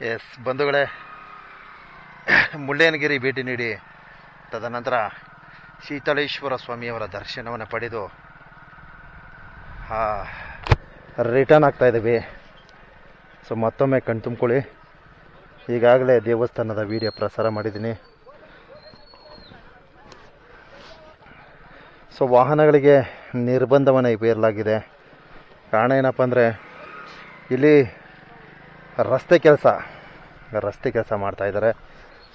S ಬಂಧುಗಳೇ, ಮುಳ್ಳಯ್ಯನಗಿರಿ ಭೇಟಿ ನೀಡಿ ತದನಂತರ ಶೀತಳೇಶ್ವರ ಸ್ವಾಮಿಯವರ ದರ್ಶನವನ್ನು ಪಡೆದು ರಿಟರ್ನ್ ಆಗ್ತಾ ಇದ್ದೀವಿ. ಸೊ ಮತ್ತೊಮ್ಮೆ ಕಣ್ ತುಂಬ್ಕೊಳ್ಳಿ. ಈಗಾಗಲೇ ದೇವಸ್ಥಾನದ ವಿಡಿಯೋ ಪ್ರಸಾರ ಮಾಡಿದ್ದೀನಿ. ಸೊ ವಾಹನಗಳಿಗೆ ನಿರ್ಬಂಧವನ್ನು ಬೇರಲಾಗಿದೆ. ಕಾರಣ ಏನಪ್ಪ ಅಂದರೆ, ಇಲ್ಲಿ ರಸ್ತೆ ಕೆಲಸ ರಸ್ತೆ ಕೆಲಸ ಮಾಡ್ತಾ ಇದ್ದಾರೆ.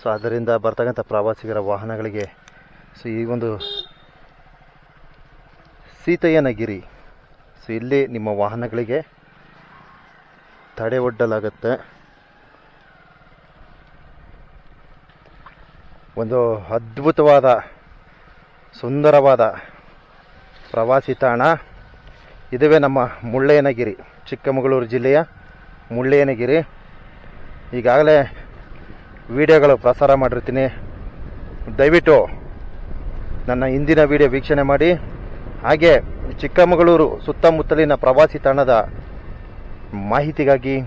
ಸೊ ಅದರಿಂದ ಬರ್ತಕ್ಕಂಥ ಪ್ರವಾಸಿಗರ ವಾಹನಗಳಿಗೆ ಸೊ ಈ ಒಂದು ಸೀತಯ್ಯನಗಿರಿ ಸೊ ಇಲ್ಲಿ ನಿಮ್ಮ ವಾಹನಗಳಿಗೆ ತಡೆ ಒಡ್ಡಲಾಗುತ್ತೆ ಒಂದು ಅದ್ಭುತವಾದ, ಸುಂದರವಾದ ಪ್ರವಾಸಿ ತಾಣ. ಇದುವೇ ನಮ್ಮ ಮುಳ್ಳಯ್ಯನಗಿರಿ, ಚಿಕ್ಕಮಗಳೂರು ಜಿಲ್ಲೆಯ ಮುಳ್ಳಯ್ಯನಗಿರಿ. ಈಗಾಗಲೇ ವಿಡಿಯೋಗಳು ಪ್ರಸಾರ ಮಾಡಿರ್ತೀನಿ. ದಯವಿಟ್ಟು ನನ್ನ ಹಿಂದಿನ ವಿಡಿಯೋ ವೀಕ್ಷಣೆ ಮಾಡಿ. ಹಾಗೆ ಚಿಕ್ಕಮಗಳೂರು ಸುತ್ತಮುತ್ತಲಿನ ಪ್ರವಾಸಿ ತಾಣದ ಮಾಹಿತಿಗಾಗಿ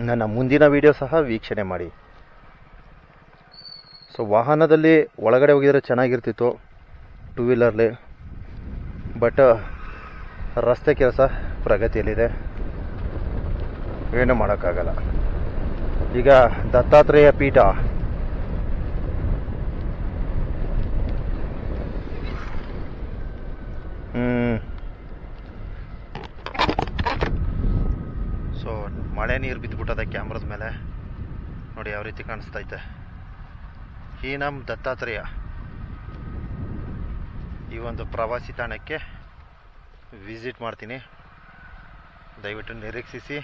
ನನ್ನ ಮುಂದಿನ ವಿಡಿಯೋ ಸಹ ವೀಕ್ಷಣೆ ಮಾಡಿ. ಸೊ, ವಾಹನದಲ್ಲಿ ಒಳಗಡೆ ಹೋಗಿದರೆ ಚೆನ್ನಾಗಿರ್ತಿತ್ತು, ಟೂ ವೀಲರ್ಲಿ. ಬಟ್ ರಸ್ತೆ ಕೆಲಸ ಪ್ರಗತಿಯಲ್ಲಿದೆ. ಏನು ಮಾಡೋಕ್ಕಾಗಲ್ಲ. ಈಗ ದತ್ತಾತ್ರೇಯ ಪೀಠ. ಸೊ ಮಳೆ ನೀರು ಬಿದ್ದುಬಿಟ್ಟದೆ ಕ್ಯಾಮ್ರದ ಮೇಲೆ. ನೋಡಿ ಯಾವ ರೀತಿ ಕಾಣಿಸ್ತೈತೆ. ಈ ನಮ್ಮ ದತ್ತಾತ್ರೇಯ. ಈ ಒಂದು ಪ್ರವಾಸಿ ತಾಣಕ್ಕೆ ವಿಸಿಟ್ ಮಾಡ್ತೀನಿ. ದಯವಿಟ್ಟು ನಿರೀಕ್ಷಿಸಿ.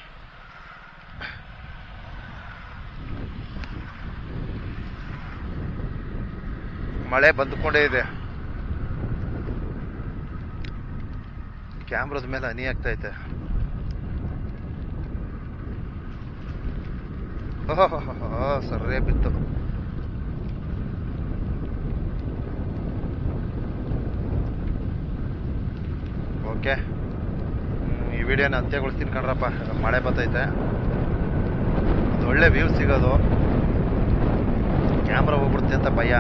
ಮಳೆ ಬಂದುಕೊಂಡೇ ಇದೆ. ಕ್ಯಾಮ್ರದ ಮೇಲೆ ಹನಿ ಆಗ್ತಾ ಐತೆ ಸರ್ರೇ ಬಿತ್ತು. ಓಕೆ. ಈ ವಿಡಿಯೋನ ಅಂತ್ಯಗೊಳಿಸ್ತೀನಿ ಕಣ್ರಪ್ಪ. ಮಳೆ ಬರ್ತೈತೆ ಒಳ್ಳೆ ವ್ಯೂ ಸಿಗೋದು. ಕ್ಯಾಮ್ರಾ ಹೋಗ್ಬಿಡುತ್ತೆ ಅಂತ ಭಯ.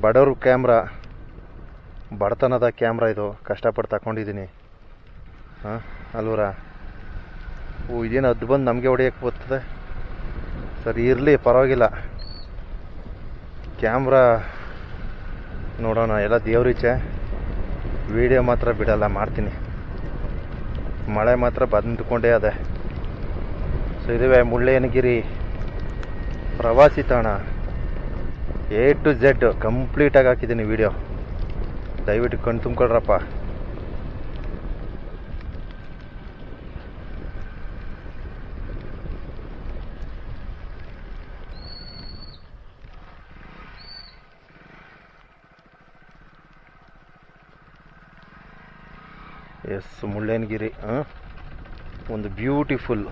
ಬಡವ್ರ ಕ್ಯಾಮ್ರಾ ಬಡತನದ ಕ್ಯಾಮ್ರಾ ಇದು. ಕಷ್ಟಪಟ್ಟು ತಗೊಂಡಿದ್ದೀನಿ ಹಾಂ, ಅಲ್ವರ? ಓ, ಇದೇನು ಅದು ಬಂದು ನಮಗೆ ಹೊಡೆಯಕ್ಕೆ ಬರ್ತದೆ? ಸರಿ, ಇರಲಿ, ಪರವಾಗಿಲ್ಲ. ಕ್ಯಾಮ್ರಾ ನೋಡೋಣ, ಎಲ್ಲ ದೇವ್ರೀಚೆ ವಿಡಿಯೋ ಮಾತ್ರ ಬಿಡಲ್ಲ, ಮಾಡ್ತೀನಿ. ಮಳೆ ಮಾತ್ರ ಬಂದುಕೊಂಡೇ ಅದೆ. ಸೊ ಇದುವೇ ಮುಳ್ಳಯ್ಯನಗಿರಿ ಪ್ರವಾಸಿ ತಾಣ. ಎ ಟು ಝೆಡ್ ಕಂಪ್ಲೀಟಾಗಿ ಹಾಕಿದ್ದೀನಿ ವಿಡಿಯೋ ದಯವಿಟ್ಟು ಕಣ್ ತುಂಬ್ಕೊಳ್ರಪ್ಪ. ಎಸ್ ಮುಳ್ಳಯ್ಯನಗಿರಿ? ಒಂದು ಬ್ಯೂಟಿಫುಲ್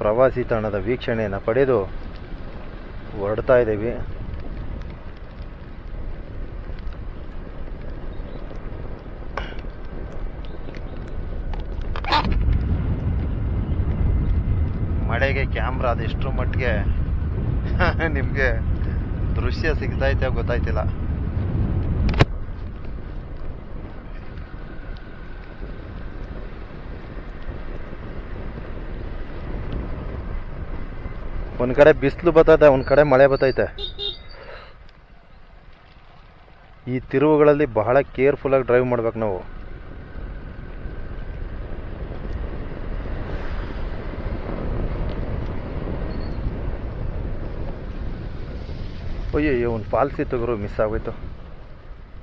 ಪ್ರವಾಸಿ ತಾಣದ ವೀಕ್ಷಣೆಯನ್ನು ಪಡೆದು ಹೊರಡ್ತಾ ಇದ್ದೀವಿ. ಮಳೆಗೆ ಕ್ಯಾಮ್ರಾ ಅದೆಷ್ಟರ ಮಟ್ಟಿಗೆ ನಿಮಗೆ ದೃಶ್ಯ ಸಿಗ್ತೈತೆ ಗೊತ್ತಾಯ್ತಿಲ್ಲ. ಒಂದ್ ಕಡೆ ಬಿಸಿಲು ಬರ್ತೈತೆ, ಒಂದ್ ಕಡೆ ಮಳೆ ಬರ್ತೈತೆ. ಈ ತಿರುವುಗಳಲ್ಲಿ ಬಹಳ ಕೇರ್ಫುಲ್ ಆಗಿ ಡ್ರೈವ್ ಮಾಡ್ಬೇಕು ನಾವು. ಅಯ್ಯೋ ಒಂದು ಫಾಲ್ಸ್ ಇತ್ತು ಗುರು ಮಿಸ್ ಆಗೋಯ್ತು.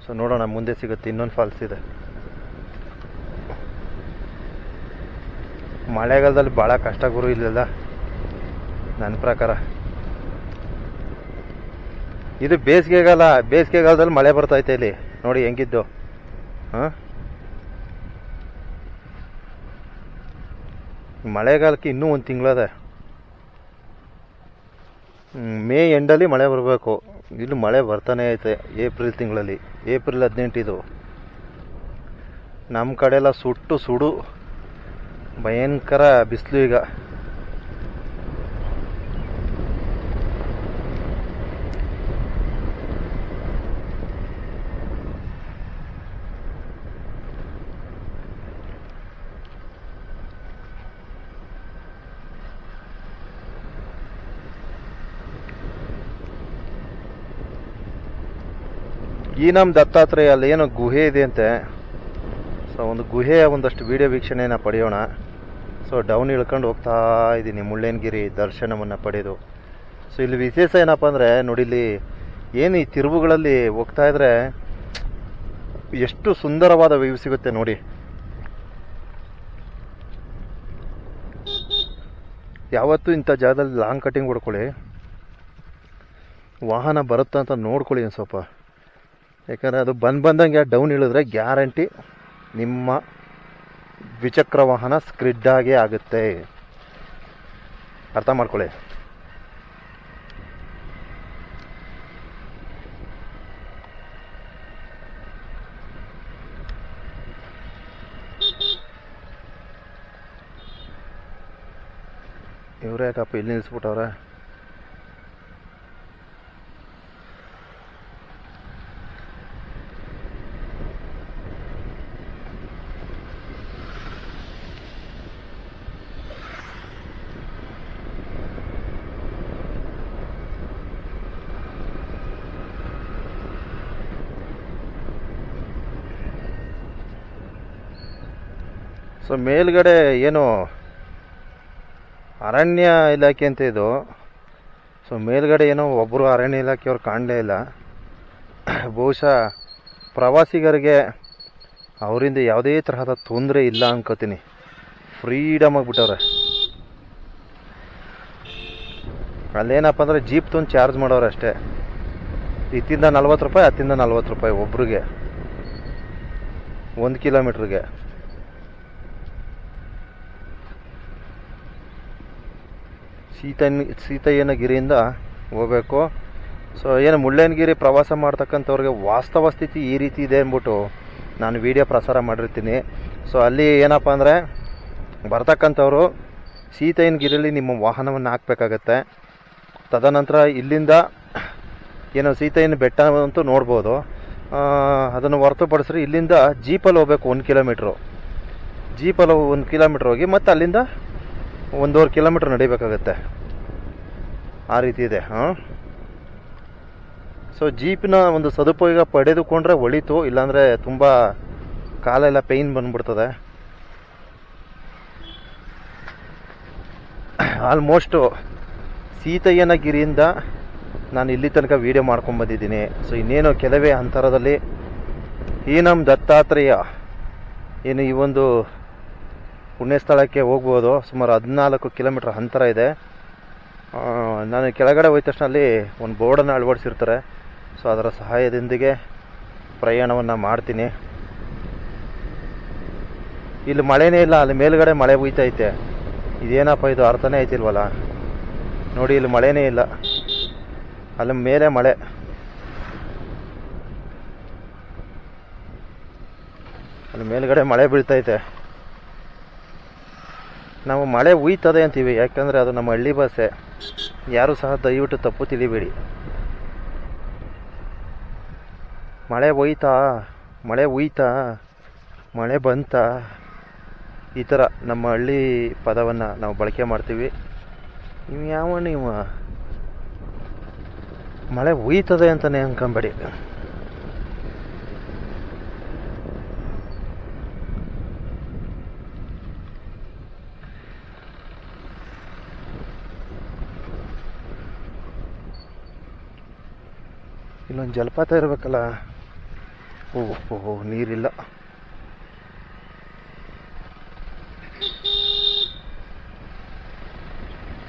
ಸೊ ನೋಡೋಣ, ಮುಂದೆ ಸಿಗುತ್ತೆ, ಇನ್ನೊಂದು ಫಾಲ್ಸ್ ಇದೆ. ಮಳೆಗಾಲದಲ್ಲಿ ಭಾಳ ಕಷ್ಟ ಗುರು ಇಲ್ಲೆಲ್ಲ. ನನ್ನ ಪ್ರಕಾರ. ಇದು ಬೇಸಿಗೆಗಾಲ, ಬೇಸಿಗೆಗಾಲದಲ್ಲಿ ಮಳೆ ಬರ್ತೈತೆ ಇಲ್ಲಿ. ನೋಡಿ ಹೆಂಗಿದ್ದು. ಹಾಂ? ಮಳೆಗಾಲಕ್ಕೆ ಇನ್ನೂ ಒಂದು ತಿಂಗಳದೆ. ಮೇ ಎಂಡಲ್ಲಿ ಮಳೆ ಬರಬೇಕು. ಇಲ್ಲಿ ಮಳೆ ಬರ್ತಾನೆ ಐತೆ ಏಪ್ರಿಲ್ ತಿಂಗಳಲ್ಲಿ. ಏಪ್ರಿಲ್ ಹದಿನೆಂಟು ಇದು ನಮ್ಮ ಕಡೆ ಎಲ್ಲ ಸುಟ್ಟು ಸುಡು. ಭಯಂಕರ ಬಿಸಿಲು ಈಗ. ಈ ನಮ್ಮ ದತ್ತಾತ್ರೇಯ ಅಲ್ಲಿ ಏನೋ ಗುಹೆ ಇದೆ ಅಂತೆ. ಸೊ ಒಂದು ಗುಹೆಯ ಒಂದಷ್ಟು ವಿಡಿಯೋ ವೀಕ್ಷಣೆಯನ್ನು ಪಡೆಯೋಣ. ಸೊ ಡೌನ್ ಇಳ್ಕೊಂಡು ಹೋಗ್ತಾ ಇದ್ದೀನಿ, ಮುಳ್ಳಯ್ಯನಗಿರಿ ದರ್ಶನವನ್ನು ಪಡೆದು. ಸೊ ಇಲ್ಲಿ ವಿಶೇಷ ಏನಪ್ಪ ಅಂದರೆ, ನೋಡಿ ಇಲ್ಲಿ ಏನು ಈ ತಿರುವುಗಳಲ್ಲಿ ಹೋಗ್ತಾ ಇದ್ರೆ ಎಷ್ಟು ಸುಂದರವಾದ ವ್ಯೂ ಸಿಗುತ್ತೆ ನೋಡಿ. ಯಾವತ್ತೂ ಇಂಥ ಜಾಗದಲ್ಲಿ ಲಾಂಗ್ ಕಟಿಂಗ್ ಹೊಡ್ಕೊಳ್ಳಿ. ವಾಹನ ಬರುತ್ತಂತ ನೋಡ್ಕೊಳ್ಳಿ ಸ್ವಲ್ಪ. ಯಾಕಂದರೆ ಅದು ಬಂದು ಬಂದಂಗೆ ಡೌನ್ ಇಳಿದ್ರೆ ಗ್ಯಾರಂಟಿ ನಿಮ್ಮ ದ್ವಿಚಕ್ರ ವಾಹನ ಸ್ಕ್ರಿಡ್ಡಾಗೇ ಆಗುತ್ತೆ. ಅರ್ಥ ಮಾಡ್ಕೊಳ್ಳಿ. ಇವರೇ ಯಾಕಪ್ಪ ಇಲ್ಲಿ ನಿಲ್ಲಿಸ್ಬಿಟ್ಟವ್ರೆ ಸೊ, ಮೇಲ್ಗಡೆ ಏನು ಅರಣ್ಯ ಇಲಾಖೆ ಅಂತ ಇದು. ಸೊ, ಮೇಲ್ಗಡೆ ಏನೋ ಒಬ್ಬರು ಅರಣ್ಯ ಇಲಾಖೆಯವ್ರು ಕಾಣಲೇ ಇಲ್ಲ. ಬಹುಶಃ ಪ್ರವಾಸಿಗರಿಗೆ ಅವರಿಂದ ಯಾವುದೇ ತರಹದ ತೊಂದರೆ ಇಲ್ಲ ಅನ್ಕೋತೀನಿ. ಫ್ರೀಡಮ್ ಆಗಿಬಿಟ್ಟವ್ರೆ. ಅಲ್ಲೇನಪ್ಪ ಅಂದರೆ ಜೀಪ್ ತಂದು ಚಾರ್ಜ್ ಮಾಡೋರು ಅಷ್ಟೇ. ಇತ್ತಿಂದ ನಲ್ವತ್ತು ರೂಪಾಯಿ ಹತ್ತಿಂದ ನಲ್ವತ್ತು ರೂಪಾಯಿ ಒಬ್ರಿಗೆ. ಒಂದು ಕಿಲೋಮೀಟ್ರಿಗೆ. ಸೀತನ್ ಸೀತಯ್ಯನಗಿರಿಯಿಂದ ಹೋಗಬೇಕು. ಸೊ ಏನು, ಮುಳ್ಳಯ್ಯನಗಿರಿ ಪ್ರವಾಸ ಮಾಡ್ತಕ್ಕಂಥವ್ರಿಗೆ ವಾಸ್ತವ ಸ್ಥಿತಿ ಈ ರೀತಿ ಇದೆ ಅಂದ್ಬಿಟ್ಟು ನಾನು ವಿಡಿಯೋ ಪ್ರಸಾರ ಮಾಡಿರ್ತೀನಿ. ಸೊ ಅಲ್ಲಿ ಏನಪ್ಪ ಅಂದರೆ ಬರ್ತಕ್ಕಂಥವ್ರು ಸೀತಯ್ಯನಗಿರಿಯಲ್ಲಿ ನಿಮ್ಮ ವಾಹನವನ್ನು ಹಾಕ್ಬೇಕಾಗತ್ತೆ. ತದನಂತರ ಇಲ್ಲಿಂದ ಏನು ಸೀತಯ್ಯನ ಬೆಟ್ಟ ಅಂತೂ ನೋಡ್ಬೋದು. ಅದನ್ನು ಹೊರತುಪಡಿಸ್ರೆ, ಇಲ್ಲಿಂದ ಜೀಪಲ್ಲಿ ಹೋಗ್ಬೇಕು ಒಂದು ಕಿಲೋಮೀಟ್ರು. ಜೀಪಲ್ಲಿ ಒಂದು ಕಿಲೋಮೀಟ್ರ್ ಹೋಗಿ ಮತ್ತು ಅಲ್ಲಿಂದ ಒಂದೂವರೆ ಕಿಲೋಮೀಟ್ರ್ ನಡಿಬೇಕಾಗತ್ತೆ. ಆ ರೀತಿ ಇದೆ, ಹಾಂ? ಸೊ ಜೀಪಿನ ಒಂದು ಸದುಪಯೋಗ ಪಡೆದುಕೊಂಡ್ರೆ ಒಳಿತು, ಇಲ್ಲಾಂದರೆ ತುಂಬ ಕಾಲೆಲ್ಲ ಪೇಯ್ನ್ ಬಂದ್ಬಿಡ್ತದೆ. ಆಲ್ಮೋಸ್ಟು ಸೀತಯ್ಯನಗಿರಿಯಿಂದ ನಾನು ಇಲ್ಲಿ ತನಕ ವೀಡಿಯೋ ಮಾಡ್ಕೊಂಬಂದಿದ್ದೀನಿ ಸೊ ಇನ್ನೇನು ಕೆಲವೇ ಅಂತರದಲ್ಲಿ ಈ ನಮ್ಮ ದತ್ತಾತ್ರೇಯ ಏನು ಈ ಒಂದು ಪುಣ್ಯಸ್ಥಳಕ್ಕೆ ಹೋಗ್ಬೋದು. ಸುಮಾರು ಹದಿನಾಲ್ಕು ಕಿಲೋಮೀಟ್ರ್ ಅಂತರ ಇದೆ. ನಾನು ಕೆಳಗಡೆ ಹೋದ ತಕ್ಷಣ ಅಲ್ಲಿ ಒಂದು ಬೋರ್ಡನ್ನು ಅಳವಡಿಸಿರ್ತಾರೆ. ಸೊ, ಅದರ ಸಹಾಯದೊಂದಿಗೆ ಪ್ರಯಾಣವನ್ನು ಮಾಡ್ತೀನಿ. ಇಲ್ಲಿ ಮಳೆನೇ ಇಲ್ಲ, ಅಲ್ಲಿ ಮೇಲುಗಡೆ ಮಳೆ ಹುಯ್ತೈತೆ ಇದೇನಪ್ಪ ಇದು ಅರ್ಥನೇ ಐತಿಲ್ವಲ್ಲ ನೋಡಿ, ಇಲ್ಲಿ ಮಳೆನೇ ಇಲ್ಲ. ಅಲ್ಲಿ ಮೇಲೆ ಮಳೆ. ಅಲ್ಲಿ ಮೇಲುಗಡೆ ಮಳೆ ಬೀಳ್ತೈತೆ. ನಾವು ಮಳೆ ಉಯ್ತದೆ ಅಂತೀವಿ, ಯಾಕಂದರೆ ಅದು ನಮ್ಮ ಹಳ್ಳಿ ಭಾಷೆ. ಯಾರು ಸಹ ದಯವಿಟ್ಟು ತಪ್ಪು ತಿಳಿಬೇಡಿ. ಮಳೆ ಒಯ್ತಾ, ಮಳೆ ಉಯ್ತಾ, ಮಳೆ ಬಂತ, ಈ ಥರ ನಮ್ಮ ಹಳ್ಳಿ ಪದವನ್ನು ನಾವು ಬಳಕೆ ಮಾಡ್ತೀವಿ. ನೀವು ಯಾವ ನೀವು ಮಳೆ ಉಯ್ತದೆ ಅಂತಲೇ ಅನ್ಕೊಂಬೇಡಿ ಇಲ್ಲೊಂದು ಜಲಪಾತ ಇರಬೇಕಲ್ಲ? ಓಹೋ ನೀರಿಲ್ಲ.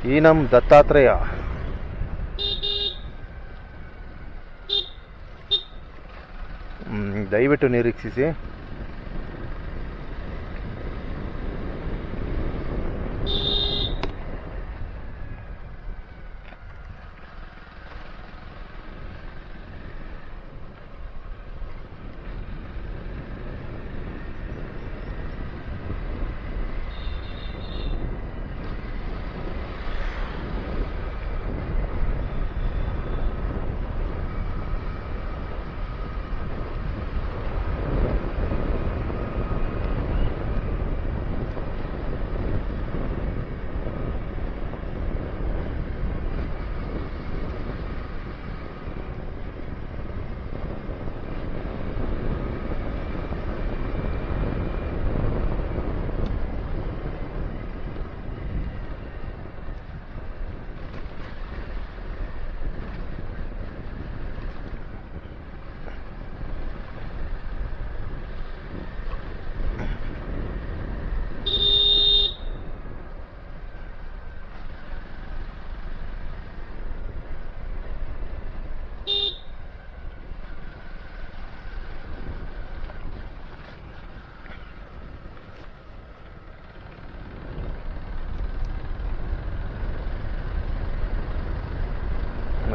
ಈ ನಮ್ಮ ದತ್ತಾತ್ರೇಯ ದಯವಿಟ್ಟು ನಿರೀಕ್ಷಿಸಿ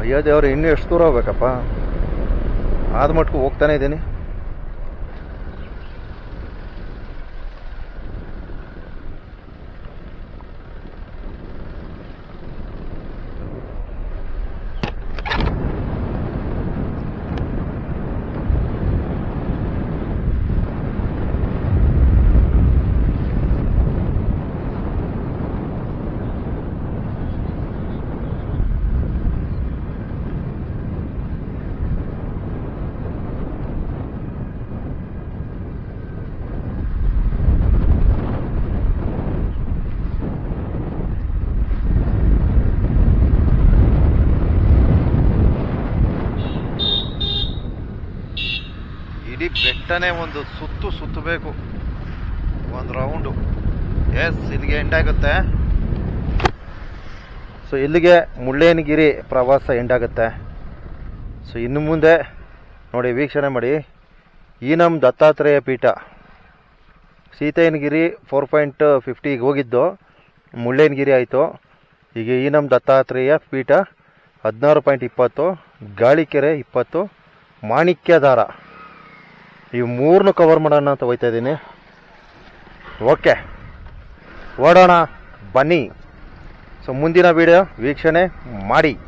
ಅಯ್ಯೋ ದೇವ್ರು ಇನ್ನೂ ಎಷ್ಟು ದೂರ ಹೋಗ್ಬೇಕಪ್ಪ? ಆದ ಮಟ್ಕು ಹೋಗ್ತಾನೆ ಇದ್ದೀನಿ. ಬೆಟ್ಟನೇ ಒಂದು ಸುತ್ತು ಸುತ್ತಬೇಕು. ಒಂದು ರೌಂಡು ಎಸ್ ಇಲ್ಲಿಗೆ ಎಂಡ್ ಆಗುತ್ತೆ. ಸೊ ಇಲ್ಲಿಗೆ ಮುಳ್ಳೇನಗಿರಿ ಪ್ರವಾಸ ಎಂಡ್ ಆಗುತ್ತೆ. ಸೊ ಇನ್ನು ಮುಂದೆ ನೋಡಿ, ವೀಕ್ಷಣೆ ಮಾಡಿ. ಈ ನಮ್ಮ ದತ್ತಾತ್ರೇಯ ಪೀಠ. ಸೀತೆಯನಗಿರಿ ಫೋರ್ ಪಾಯಿಂಟ್ ಫಿಫ್ಟಿಗೆ ಹೋಗಿದ್ದು. ಮುಳ್ಳೇನಗಿರಿ ಆಯಿತು. ಈಗ ಈ ನಮ್ಮ ದತ್ತಾತ್ರೇಯ ಪೀಠ ಹದಿನಾರು ಪಾಯಿಂಟ್ ಇಪ್ಪತ್ತು, ಗಾಳಿಕೆರೆ ಇಪ್ಪತ್ತು ಮಾಣಿಕ್ಯದಾರ ಈ ಮೂರನ್ನು ಕವರ್ ಮಾಡೋಣ ಅಂತ ಹೋಯ್ತಾ ಇದ್ದೀನಿ. ಓಕೆ ಓಡೋಣ. ಬನ್ನಿ. ಸೊ ಮುಂದಿನ ವಿಡಿಯೋ ವೀಕ್ಷಣೆ ಮಾಡಿ.